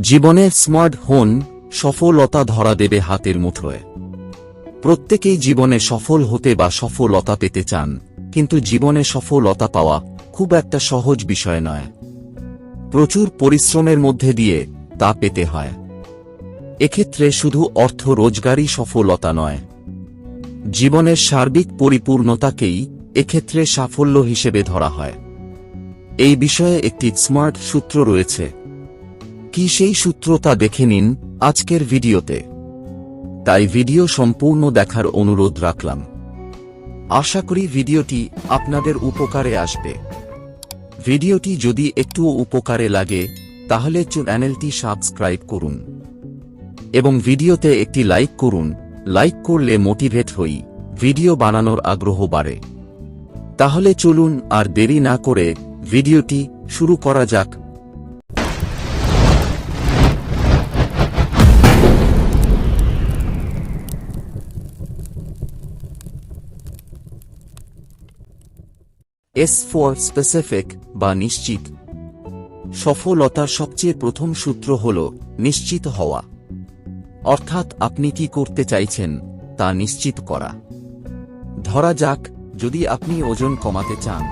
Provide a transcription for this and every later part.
জীবনের স্মার্ট হন, সফলতা ধরা দেবে হাতের মুঠোয়। প্রত্যেকেই জীবনে সফল হতে বা সফলতা পেতে চান, কিন্তু জীবনে সফলতা পাওয়া খুব একটা সহজ বিষয় নয়। প্রচুর পরিশ্রমের মধ্যে দিয়ে তা পেতে হয়। এক্ষেত্রে শুধু অর্থ রোজগারই সফলতা নয়। জীবনের সার্বিক পরিপূর্ণতাকেই এক্ষেত্রে সাফল্য হিসেবে ধরা হয়। এই বিষয়ে একটি স্মার্ট সূত্র রয়েছে। কি সেই সূত্র তা দেখে নিন আজকের ভিডিওতে। তাই ভিডিও সম্পূর্ণ দেখার অনুরোধ রাখলাম। আশা করি ভিডিওটি আপনাদের উপকারে আসবে। ভিডিওটি যদি একটুও উপকারে লাগে, তাহলে চ্যানেলটি সাবস্ক্রাইব করুন। এবং ভিডিওতে একটি লাইক করুন। লাইক করলে মোটিভেট হই, ভিডিও বানানোর আগ্রহ বাড়ে। তাহলে চলুন আর দেরি না করে ভিডিওটি শুরু করা যাক। এস ফর স্পেসিফিক বা নিশ্চিত। সফলতার সবচেয়ে প্রথম সূত্র হল নিশ্চিত হওয়া। অর্থাৎ আপনি কি করতে চাইছেন তা নিশ্চিত করা। ধরা যাক, যদি আপনি ওজন কমাতে চান,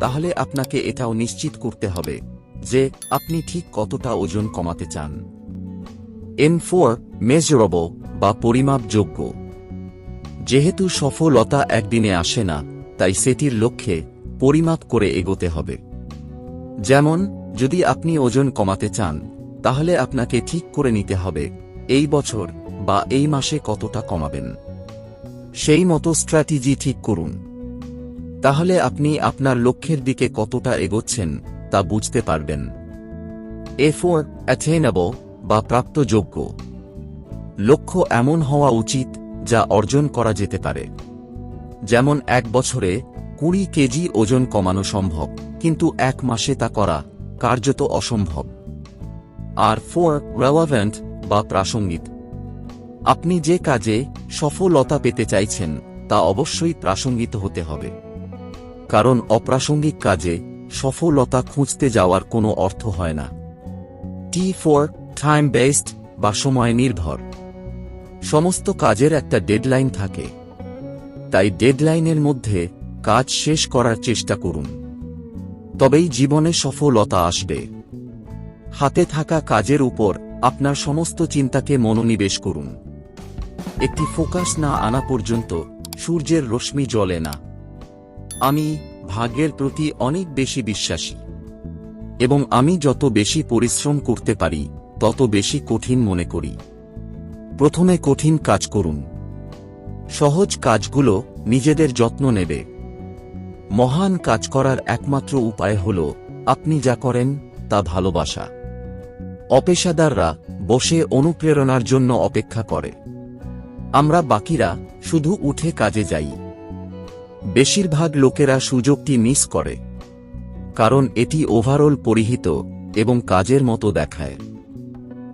তাহলে আপনাকে এটাও নিশ্চিত করতে হবে যে আপনি ঠিক কতটা ওজন কমাতে চান। এন ফোর মেজারেবল বা পরিমাপযোগ্য। যেহেতু সফলতা একদিনে আসে না, তাই সেটির লক্ষ্যে পরিমাপ করে এগোতে হবে। যেমন, যদি আপনি ওজন কমাতে চান, তাহলে আপনাকে ঠিক করে নিতে হবে এই বছর বা এই মাসে কতটা কমাবেন। সেই মতো স্ট্র্যাটেজি ঠিক করুন। তাহলে আপনি আপনার লক্ষ্যের দিকে কতটা এগোচ্ছেন তা বুঝতে পারবেন। এ ফোর অ্যাথেনেবল বা প্রাপ্তযোগ্য। লক্ষ্য এমন হওয়া উচিত যা অর্জন করা যেতে পারে। যেমন, এক বছরে কুড়ি কেজি ওজন কমানো সম্ভব, কিন্তু এক মাসে তা করা কার্যত অসম্ভব। আর ফোর রেলাভেন্ট বা প্রাসঙ্গিক। আপনি যে কাজে সফলতা পেতে চাইছেন, তা অবশ্যই প্রাসঙ্গিক হতে হবে। কারণ অপ্রাসঙ্গিক কাজে সফলতা খুঁজতে যাওয়ার কোনো অর্থ হয় না। টি ফোর টাইম বেসড বা সময় নির্ভর সমস্ত কাজের একটা ডেডলাইন থাকে। তাই ডেডলাইনের মধ্যে কাজ শেষ করার চেষ্টা করুন। তবেই জীবনে সফলতা আসবে। হাতে থাকা কাজের উপর আপনার সমস্ত চিন্তাকে মনোনিবেশ করুন। একটি ফোকাস না আনা পর্যন্ত সূর্যের রশ্মি জ্বলে না। আমি ভাগ্যের প্রতি অনেক বেশি বিশ্বাসী। এবং আমি যত বেশি পরিশ্রম করতে পারি, তত বেশি কঠিন মনে করি। প্রথমে কঠিন কাজ করুন। সহজ কাজগুলো নিজেদের যত্ন নেবে। মহান কাজ করার একমাত্র উপায় হল, আপনি যা করেন, তা ভালোবাসা। অপেশাদাররা বসে অনুপ্রেরণার জন্য অপেক্ষা করে। আমরা বাকিরা শুধু উঠে কাজে যাই। বেশিরভাগ লোকেরা সুযোগটি মিস করে। কারণ এটি ওভারঅল পরিহিত এবং কাজের মতো দেখায়।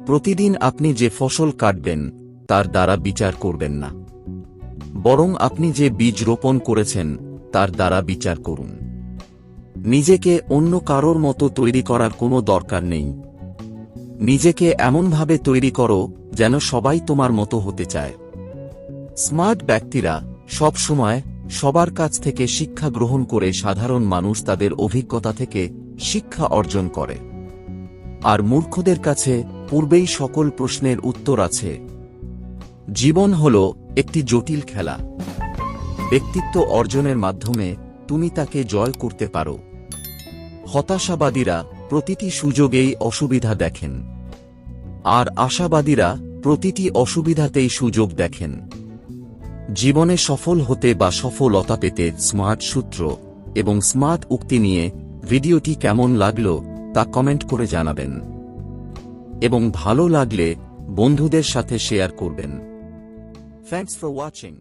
প্রতিদিন আপনি যে ফসল কাটবেন, তার দ্বারা বিচার করবেন না। বরং আপনি যে বীজ রোপণ করেছেন তার দ্বারা বিচার করুন। নিজেকে অন্য কারোর মতো তৈরি করার কোনো দরকার নেই। নিজেকে এমনভাবে তৈরি করো, যেন সবাই তোমার মতো হতে চায়। স্মার্ট ব্যক্তিরা সব সময় সবার কাছ থেকে শিক্ষা গ্রহণ করে সাধারণ মানুষ তাদের অভিজ্ঞতা থেকে শিক্ষা অর্জন করে। আর মূর্খদের কাছে পূর্বেই সকল প্রশ্নের উত্তর আছে। জীবন হল একটি জটিল খেলা। ব্যক্তিত্ব অর্জনের মাধ্যমে তুমি তাকে জয় করতে পারো। হতাশাবাদীরা প্রতিটি সুযোগেই অসুবিধা দেখেন। আর আশাবাদীরা প্রতিটি অসুবিধাতেই সুযোগ দেখেন। জীবনে সফল হতে বা সফলতা পেতে স্মার্ট সূত্র এবং স্মার্ট উক্তি নিয়ে ভিডিওটি কেমন লাগল তা কমেন্ট করে জানাবেন। এবং ভালো লাগলে বন্ধুদের সাথে শেয়ার করবেন। Thanks for watching